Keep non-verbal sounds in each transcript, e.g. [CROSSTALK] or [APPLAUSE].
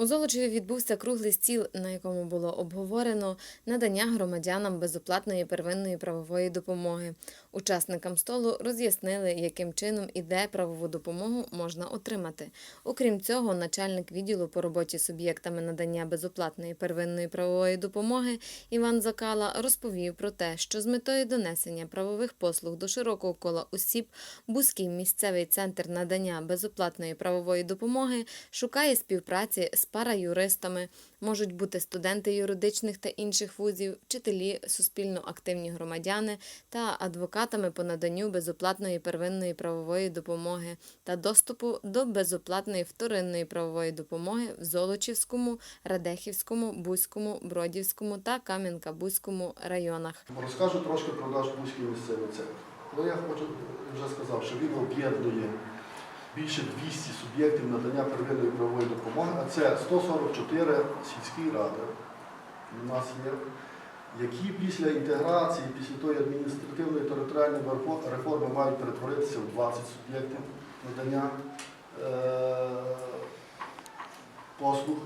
У Золочеві відбувся круглий стіл, на якому було обговорено надання громадянам безоплатної первинної правової допомоги. Учасникам столу роз'яснили, яким чином і де правову допомогу можна отримати. Окрім цього, начальник відділу по роботі з суб'єктами надання безоплатної первинної правової допомоги Іван Закала розповів про те, що з метою донесення правових послуг до широкого кола осіб Бузький місцевий центр надання безоплатної правової допомоги шукає співпраці з параюристами. Можуть бути студенти юридичних та інших вузів, вчителі, суспільно активні громадяни та адвокатами по наданню безоплатної первинної правової допомоги та доступу до безоплатної вторинної правової допомоги в Золочівському, Радехівському, Бузькому, Бродівському та Кам'янка-Бузькому районах. Розкажу трошки про наш Бузький місцевий центр. Ну, я хочу вже сказав, що він об'єднує більше 200 суб'єктів надання первинної правової допомоги, а це 144 сільські ради у нас є, які після інтеграції, після тої адміністративної територіальної реформи мають перетворитися в 20 суб'єктів надання е- послуг.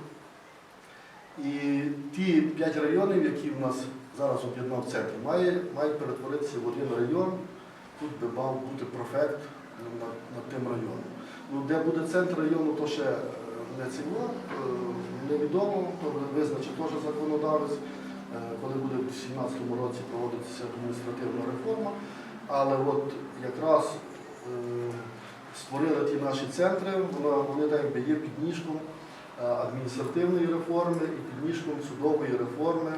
І ті 5 районів, які в нас зараз об'єднав центр, має, мають перетворитися в один район. Тут би мав бути профект над, над тим районом. Ну, де буде центр району, то ще е, не ціло, невідомо, то визначить теж законодавець, е, коли буде в 2017 році проводитися адміністративна реформа. Але от якраз е, створили ті наші центри, вони якби є підніжком е, адміністративної реформи і підніжком судової реформи.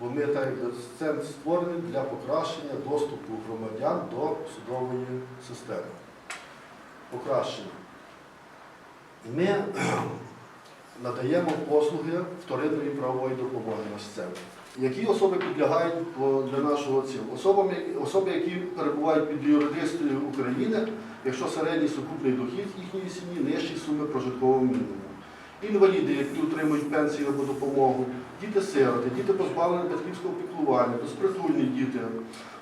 Бо ми так центр створений для покращення доступу громадян до судової системи. Покращення. Ми [CLEARS THROAT] надаємо послуги вторинної правової допомоги наш центр. Які особи підлягають для нашого цілу? Особи, особи, які перебувають під юридистою України, якщо середній сукупний дохід їхньої сім'ї нижчий суми прожиткового мінімуму. Інваліди, які отримують пенсію або допомогу, діти-сироти, діти позбавлені батьківського піклування, безпритульні діти,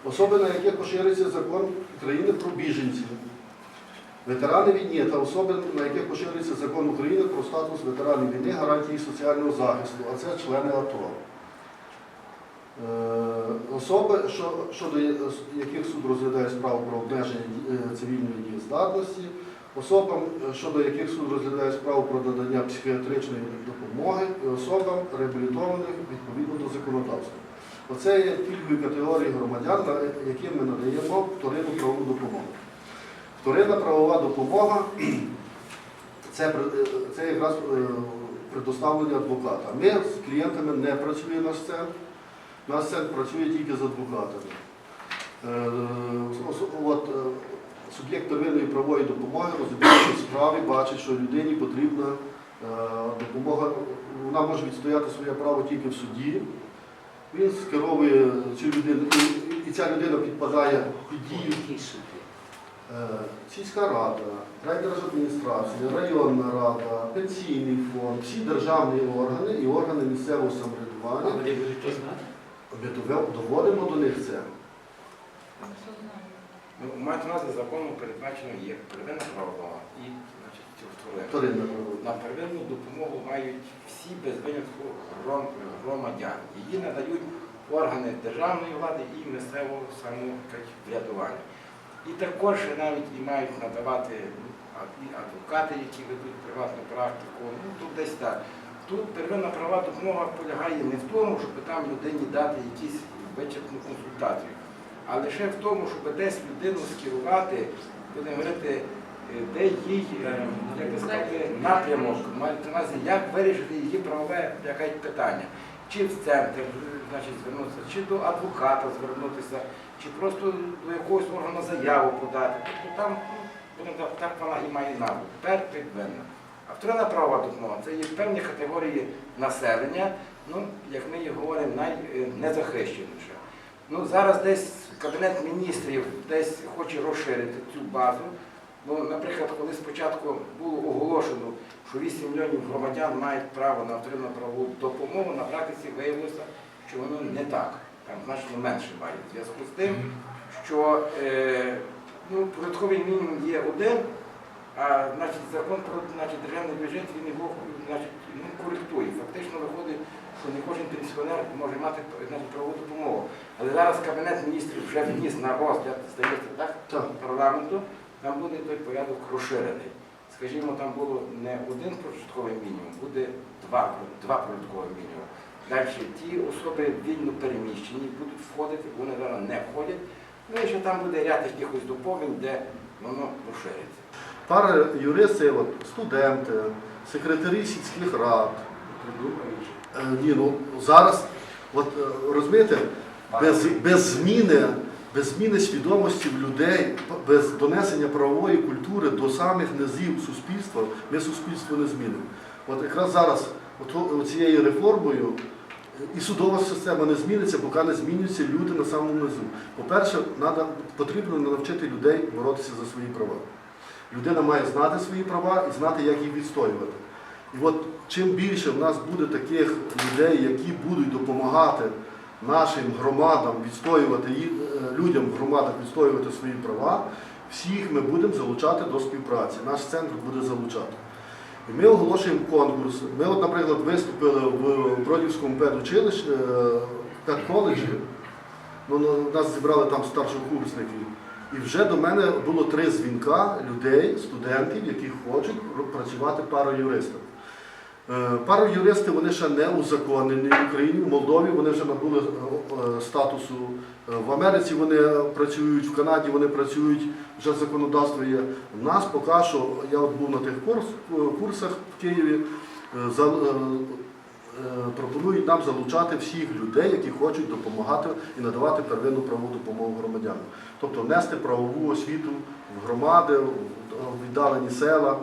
особи, на яких поширюється закон України про біженців, ветерани війни та особи, на яких поширюється закон України про статус ветеранів війни, гарантії соціального захисту, а це члени АТО. Е, Особи, щодо яких суд розглядає справу про обмеження е, цивільної дієздатності, особам, щодо яких суд розглядає справу про надання психіатричної допомоги і особам реабілітованих відповідно до законодавства. Оце є пільгові категорії громадян, яким ми надаємо вторинну правову допомогу. Вторинна правова допомога [CLEARS THROAT] це, е, це якраз е, предоставлення адвоката. Ми з клієнтами не працює наш центр. Наш центр працює тільки з адвокатами. Е, От, суб'єкт первинної правової допомоги розуміє справі, бачить, що людині потрібна допомога. Вона може відстояти своє право тільки в суді. Він скеровує цю людину, і- ця людина підпадає під дію сільська рада, райдержадміністрація, районна рада, пенсійний фонд, всі державні органи і органи місцевого самоврядування. Вони будуть то знати? Ми доводимо до них це. Ну, мають на увазі законом передбачено є первинна правова і значить. Вторинна правова. На первинну допомогу мають всі без винятку громадян. Її надають органи державної влади і місцевого самоврядування. І також навіть і мають надавати ну, адвокати, які ведуть приватну практику. Ну, тут десь так. Тут первинна права допомога полягає не в тому, щоб там людині дати якісь вичерпну консультацію, а лише в тому, щоб десь людину скерувати, будемо говорити, е, де їй е, як би сказати, напрямок, як вирішити її правове якесь питання. Чи в центр е, значить, звернутися, чи до адвоката звернутися, чи просто до якогось органу заяву подати. Тобто там, ну, так, вона і має назву. Тепер підвинна. А вторинна правова допомога це є певні категорії населення, ну, як ми говоримо, найнезахищеніше. Ну, зараз десь Кабінет міністрів десь хоче розширити цю базу. Бо, наприклад, коли спочатку було оголошено, що 8 мільйонів громадян мають право на вторинну правову допомогу, на практиці виявилося, що воно не так. Там значно менше. В зв'язку з тим, що е, ну, прожитковий мінімум є один, А значить, закон про значить, державний бюджет він його значить, ну, коректує. Фактично виходить, що не кожен пенсіонер може мати значить, правову допомогу. Але зараз Кабінет міністрів вже вніс на розгляд, здається, так, Так. парламенту, там буде той порядок розширений. Скажімо, там було не один прожитковий мінімум, буде два, два прожиткові мінімум. Далі ті особи вільно переміщені будуть входити, вони зараз не входять. Ну і ще там буде ряд якихось доповнень, де воно розшириться. Пара юристи, от, студенти, секретарі сільських рад. Е, Ні, ну зараз, от е, розумієте, без, без зміни, без зміни свідомості в людей, без донесення правової культури до самих низів суспільства, ми суспільство не змінимо. От якраз зараз от, цією реформою і судова система не зміниться, поки не змінюються люди на самому низу. По-перше, потрібно навчити людей боротися за свої права. Людина має знати свої права і знати, як їх відстоювати. І от чим більше в нас буде таких людей, які будуть допомагати нашим громадам відстоювати е, людям в громадах відстоювати свої права, всіх ми будемо залучати до співпраці. Наш центр буде залучати. Ми оголошуємо конкурс. Ми, от, наприклад, виступили в Бродівському педучилищі, е, педколеджі. Ну, ну, нас зібрали там старшокурсників. І вже до мене було три дзвінка людей, студентів, які хочуть працювати пароюристами. Е, Пароюристи вони ще не узаконені в Україні, в Молдові вони вже набули е, е, статусу. В Америці вони працюють, в Канаді вони працюють, вже законодавство є. У нас поки що, я от був на тих курс, курсах в Києві, пропонують нам залучати всіх людей, які хочуть допомагати і надавати первинну правову допомогу громадянам. Тобто внести правову освіту в громади, в віддалені села.